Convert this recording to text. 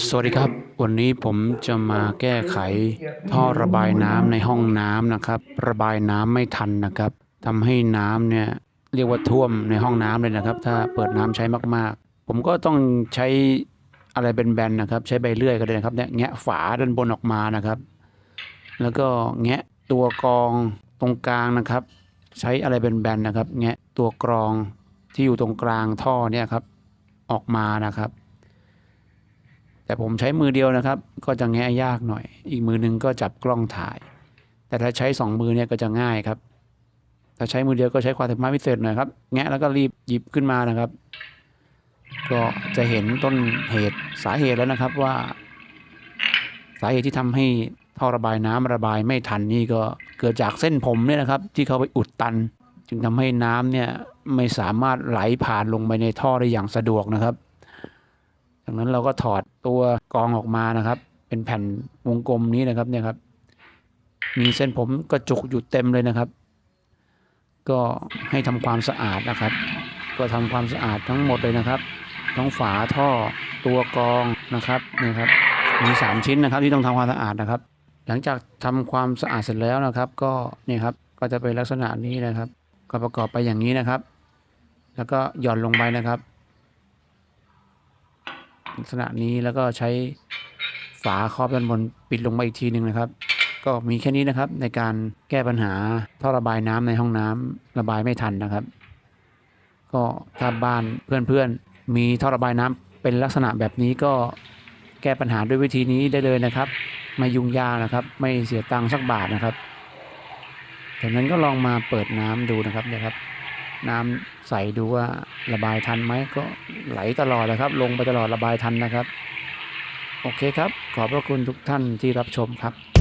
สวัสดีครับ วันนี้ผมจะมาแก้ไขท่อระบายน้ำในห้องน้ำนะครับ ระบายน้ำไม่ทันนะครับทำให้น้ำเนี่ยเรียกว่าท่วมในห้องน้ำเลยนะครับ ถ้าเปิดน้ำใช้มากๆ ผมก็ต้องใช้อะไรเป็นแบนๆนะครับ ใช้ใบเลื่อยก็ได้นะครับเนี่ยแงะฝาด้านบนออกมานะครับ แล้วก็แงะตัวกรองตรงกลางนะครับ ใช้อะไรเป็นแบนๆนะครับ แงะตัวกรองที่อยู่ตรงกลางท่อเนี่ยครับออกมานะครับ แต่ผมใช้มือเดียวนะครับ ก็จะแงะยากหน่อย อีกมือหนึงก็จับกล้องถ่าย แต่ถ้าใช้สองมือเนี่ยก็จะง่ายครับ ถ้าใช้มือเดียวก็ใช้ความสามารถพิเศษหน่อยครับ แงะแล้วก็รีบหยิบขึ้นมานะครับ ก็จะเห็นต้นเหตุสาเหตุแล้วนะครับว่า สาเหตุที่ทำให้ท่อระบายน้ำระบายไม่ทันนี่ก็เกิดจากเส้นผมเนี่ยนะครับ ที่เขาไปอุดตัน จึงทำให้น้ำเนี่ยไม่สามารถไหลผ่านลงไปในท่อได้อย่างสะดวกนะครับ จากนั้นเราก็ถอดตัวกองออกมานะครับ เป็นแผ่นวงกลมนี้นะครับเนี่ยครับ มีเส้นผมกระจุกอยู่เต็มเลยนะครับ ก็ให้ทำความสะอาดนะครับ ก็ทำความสะอาดทั้งหมดเลยนะครับ ทั้งฝาท่อตัวกองนะครับเนี่ยครับมีสามชิ้นนะครับที่ต้องทำความสะอาดนะครับ หลังจากทำความสะอาดเสร็จแล้วนะครับ ก็เนี่ยครับก็จะเป็นลักษณะนี้นะครับ ก็ประกอบไปอย่างนี้นะครับ แล้วก็หย่อนลงไปนะครับ ลักษณะนี้แล้วก็ใช้ฝาครอบด้านบนปิดลงมาอีกทีหนึ่งนะครับ ก็มีแค่นี้นะครับในการแก้ปัญหาท่อระบายน้ำในห้องน้ำระบายไม่ทันนะครับ ก็ถ้าบ้านเพื่อนๆ มีท่อระบายน้ำเป็นลักษณะแบบนี้ก็แก้ปัญหาด้วยวิธีนี้ได้เลยนะครับ ไม่ยุ่งยากนะครับ ไม่เสียตังค์สักบาทนะครับจากนั้นก็ลองมาเปิดน้ำดูนะครับเนี่ยครับ น้ำใสดูว่าระบายทันไหมก็ไหลตลอดนะครับ ลงไปตลอดระบายทันนะครับ โอเคครับ ขอบพระคุณทุกท่านที่รับชมครับ